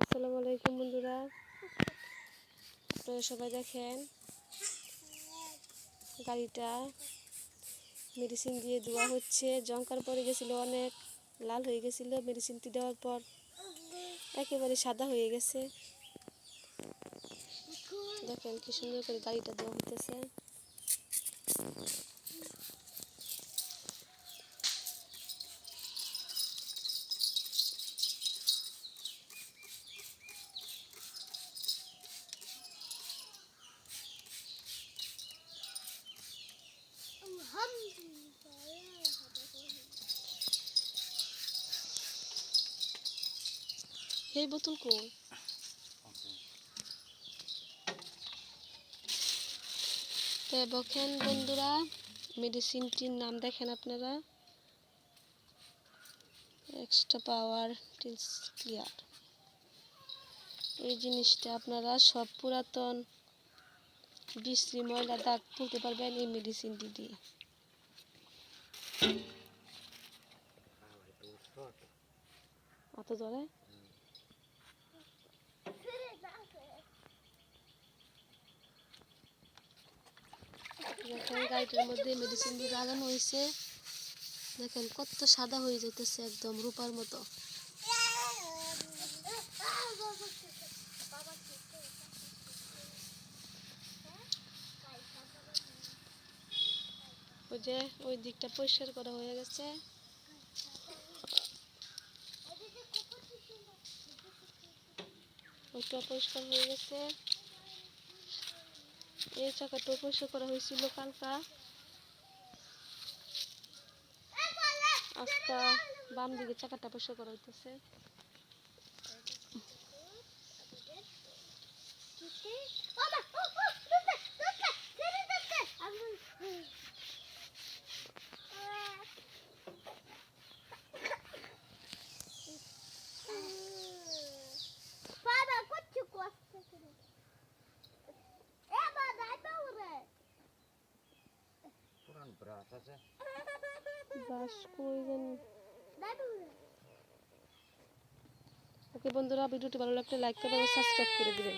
আসসালামু বন্ধুরা। আপনারা সবাই দেখেন, গাড়িটা মেডিসিন দিয়ে ধোয়া হচ্ছে। জঙ্কার পরে গেছিল অনেক, লাল হয়ে গেছিল মেডিসিনটি দেওয়ার পর। একেবারে সাদা হয়ে গেছে। দেখেন কি সুন্দর করে গাড়িটা দেওয়া হতেছে এই বোতল কই? তো দেখেন বন্ধুরা মেডিসিনটির নাম দেখেন আপনারা? এক্সট্রা পাওয়ার ক্লিয়ার এই জিনিসটা আপনারা সব পুরাতন বিশ্রী ময়লা দাগ তুলতে পারবেন এই মেডিসিনটি দিয়ে। অত জলে গাড়িটার মধ্যে মেডিসিন দিয়ে লাগানো হয়েছে। দেখেন কত সাদা হয়ে যেতেছে একদম রূপার মতো। ওই যে ওই দিকটা পরিষ্কার করা হয়ে গেছে। ওইটা পরিষ্কার হয়ে গেছে। এই চাকাটাও পরিষ্কার করা হয়েছিল কালকা। আজকা বাম দিকে চাকাটা পরিষ্কার করা হইতেছে। Baba, বাস কই জানি ওকে বন্ধুরা ভিডিওটি ভালো লাগলে লাইক করবেন সাবস্ক্রাইব করে দিবেন।